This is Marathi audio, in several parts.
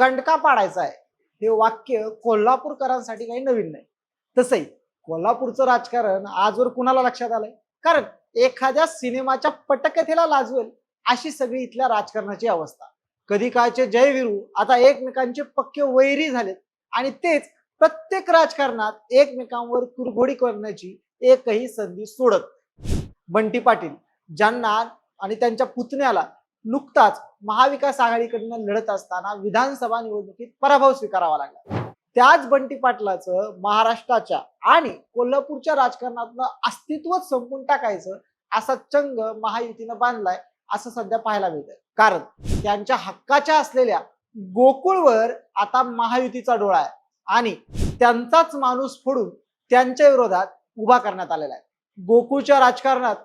कंडका पाडायचा आहे. हे वाक्य कोल्हापूरकरांसाठी काही नवीन नाही. तसंही कोल्हापूरचं राजकारण आजवर कुणाला लक्षात आलंय? कारण एखाद्या सिनेमाच्या पटकथेला लाजवेल अशी सगळी इथल्या राजकारणाची अवस्था. कधी काळचे जयवीरू आता एकमेकांचे पक्के वैरी झालेत आणि तेच प्रत्येक राजकारणात एकमेकांवर कुरघोडी करण्याची एकही संधी सोडत बंटी पाटील ज्यांना आणि त्यांच्या पुतण्याला नुकताच महाविकास आघाडीकडनं लढत असताना विधानसभा निवडणुकीत पराभव स्वीकारावा लागला. त्याच बंटी पाटलाचं महाराष्ट्राच्या आणि कोल्हापूरच्या राजकारणातलं अस्तित्वच संपून टाकायचं असा चंग महायुतीनं बांधलाय असं सध्या पाहायला मिळतंय. कारण त्यांच्या हक्काच्या असलेल्या गोकुळवर आता महायुतीचा डोळा आहे आणि त्यांचाच माणूस फोडून त्यांच्या विरोधात उभा करण्यात आलेला आहे. गोकुळच्या राजकारणात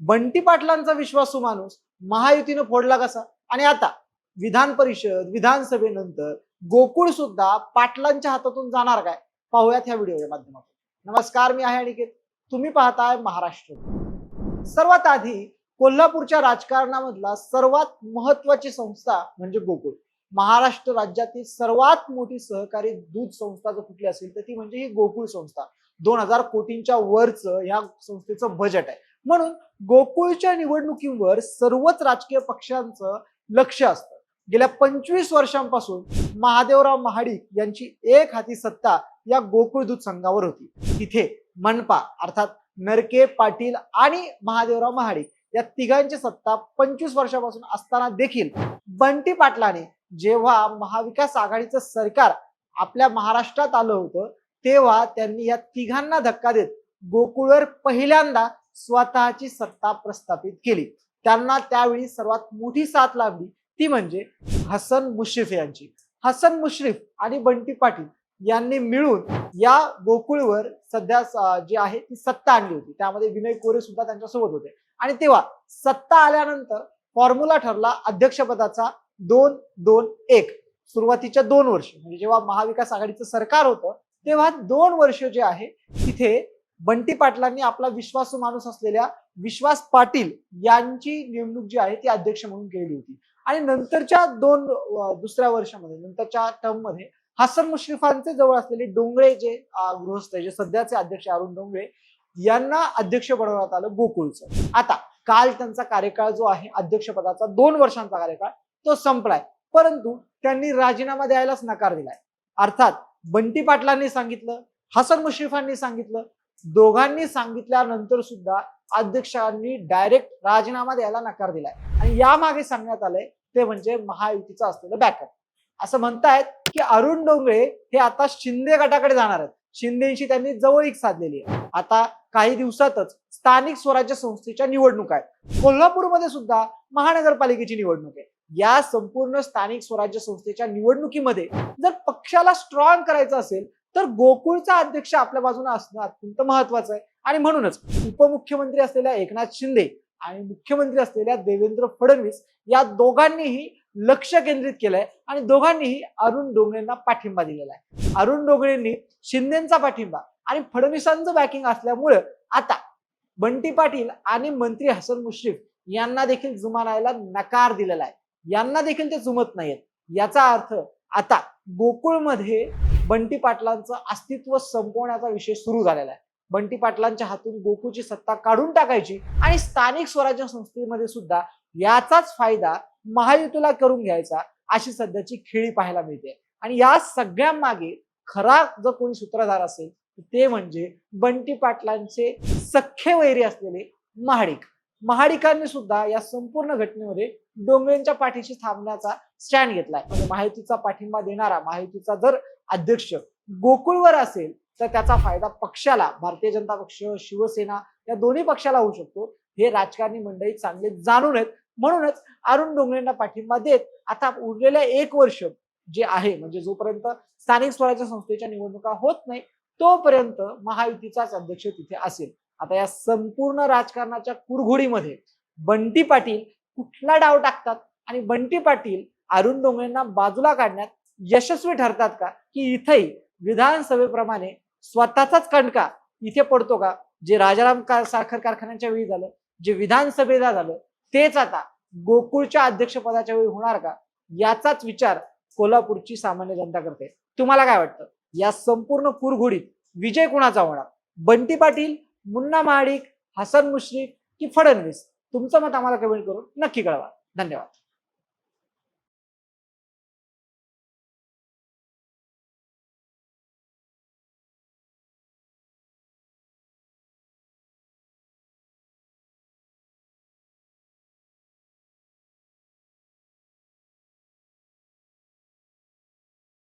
बंटी पाटलांचा विश्वासू माणूस महायुतीनं फोडला कसा? आणि आता विधान परिषद विधानसभेनंतर गोकुळ सुद्धा पाटलांच्या हातातून जाणार काय? पाहूयात ह्या व्हिडिओच्या माध्यमातून. नमस्कार मी आहे अनिकेत. तुम्ही पाहताय महाराष्ट्र. सर्वात आधी कोल्हापूरच्या राजकारणामधला सर्वात महत्वाची संस्था म्हणजे गोकुळ. महाराष्ट्र राज्यातील सर्वात मोठी सहकारी दूध संस्था जर कुठली असेल तर ती म्हणजे ही गोकुळ संस्था. दोन हजार कोटींच्या वरचं या संस्थेचं बजेट आहे. म्हणून गोकुळच्या निवडणुकीवर सर्वच राजकीय पक्षांचं लक्ष असतं. गेल्या पंचवीस वर्षांपासून महादेवराव महाडिक यांची एक हाती सत्ता या गोकुळ दूध संघावर होती. तिथे मनपा अर्थात नरके पाटील आणि महादेवराव महाडिक या तिघांची सत्ता पंचवीस वर्षापासून असताना देखील बंटी पाटलाने जेव्हा महाविकास आघाडीचं सरकार आपल्या महाराष्ट्रात आलं होतं तेव्हा त्यांनी या तिघांना धक्का देत गोकुळवर पहिल्यांदा स्वतःची सत्ता प्रस्थापित केली. त्यांना त्यावेळी सर्वात मोठी साथ लाभली. ती म्हणजे हसन मुश्रीफ यांची. हसन मुश्रीफ आणि बंटी पाटील यांनी मिळून या गोकुळवर सध्या जी आहे ती सत्ता आणली होती. त्यामध्ये विनय कोरे सुद्धा त्यांच्यासोबत होते. आणि तेव्हा सत्ता आल्यानंतर फॉर्म्युला ठरला अध्यक्षपदाचा दोन दोन एक. सुरुवातीच्या दोन वर्ष. म्हणजे जेव्हा महाविकास आघाडीचं सरकार होतं तेव्हा दोन वर्ष जे आहे तिथे बंटी पाटलांनी आपला विश्वासू माणूस असलेल्या विश्वास पाटील यांची नेमणूक जी आहे ती अध्यक्ष म्हणून केली होती. आणि नंतरच्या दोन दुसऱ्या वर्षामध्ये नंतरच्या टर्ममध्ये हसन मुश्रीफांचे जवळ असलेले डोंगळे जे गृहस्थ जे सध्याचे अध्यक्ष अरुण डोंगळे यांना अध्यक्ष बनवण्यात आलं गोकुळचं. आता काल त्यांचा कार्यकाळ जो आहे अध्यक्षपदाचा दोन वर्षांचा कार्यकाळ तो संपलाय. परंतु त्यांनी राजीनामा द्यायलाच नकार दिलाय. अर्थात बंटी पाटलांनी सांगितलं हसन मुश्रीफांनी सांगितलं दोघांनी सांगितल्यानंतर सुद्धा अध्यक्षांनी डायरेक्ट राजीनामा द्यायला नकार दिलाय. आणि यामागे सांगण्यात आलंय ते म्हणजे महायुतीचं असलेलं बॅकअप. असं म्हणतायत की अरुण डोंगरे हे आता शिंदे गटाकडे जाणार आहेत. शिंदेशी त्यांनी जवळीक साधलेली आहे. आता काही दिवसातच स्थानिक स्वराज्य संस्थेच्या निवडणुका आहेत. कोल्हापूरमध्ये सुद्धा महानगरपालिकेची निवडणूक आहे. या संपूर्ण स्थानिक स्वराज्य संस्थेच्या निवडणुकीमध्ये जर पक्षाला स्ट्रॉंग करायचं असेल तर गोकुळचा अध्यक्ष आपल्या बाजूने असणं अत्यंत महत्वाचं आहे. आणि म्हणूनच उपमुख्यमंत्री असलेल्या एकनाथ शिंदे आणि मुख्यमंत्री असलेल्या देवेंद्र फडणवीस या दोघांनीही लक्ष केंद्रित केलंय आणि दोघांनीही अरुण डोंगरेंना पाठिंबा दिलेला आहे. अरुण डोंगरेंनी शिंदेचा पाठिंबा आणि फडणवीसांचं बॅकिंग असल्यामुळं आता बंटी पाटील आणि मंत्री हसन मुश्रीफ यांना देखील जुमानायला नकार दिलेला आहे. यांना देखील ते जुमत नाहीयेत. याचा अर्थ आता गोकुळमध्ये बंटी पाटलांचं अस्तित्व संपवण्याचा विषय सुरू झालेला आहे. बंटी पाटलांच्या हातून गोकुळची सत्ता काढून टाकायची आणि स्थानिक स्वराज्य संस्थेमध्ये सुद्धा याचाच फायदा महायुतीला करून घ्यायचा अशी सध्याची खेळी पाहायला मिळते. आणि या सगळ्या मागे खरा जर कोणी सूत्रधार असेल ते म्हणजे बंटी पाटलांचे सख्खे वैरी असलेले महाडिक. महाडिकांनी सुद्धा या संपूर्ण घटनेमध्ये डोंगरेंच्या पाठीशी थांबण्याचा स्टँड घेतलाय. म्हणजे महायुतीचा पाठिंबा देणारा महायुतीचा जर अध्यक्ष गोकुळवर असेल तर त्याचा फायदा पक्षाला भारतीय जनता पक्ष शिवसेना या दोन्ही पक्षाला होऊ शकतो. हे राजकारणी मंडळी चांगले जाणून आहेत. म्हणूनच अरुण डोंगरेंना पाठिंबा देत आता उरलेल्या एक वर्ष जे आहे म्हणजे जोपर्यंत स्थानिक स्वराज्य संस्थेच्या निवडणुका होत नाही तोपर्यंत महायुतीचाच अध्यक्ष तिथे असेल. आता या संपूर्ण राजकारणाच्या कुरघोडीमध्ये बंटी पाटील कुठला डाव टाकतात आणि बंटी पाटील अरुण डोंगरेंना बाजूला काढण्यात यशस्वी ठरतात का? की इथंही विधानसभेप्रमाणे स्वतःचाच कणका इथे पडतो का? जे राजाराम का साखर कारखान्याच्या वेळी झालं जे विधानसभेला झालं तेच आता गोकुळच्या अध्यक्षपदाच्या वेळी होणार का? याचाच विचार कोल्हापूरची सामान्य जनता करते. तुम्हाला काय वाटतं? या संपूर्ण कुरघोडीत विजय कुणाचा होणार? बंटी पाटील मुन्ना महाडिक हसन मुश्रीफ की फडणवीस? तुमचं मत आम्हाला कमेंट करून नक्की कळवा. धन्यवाद.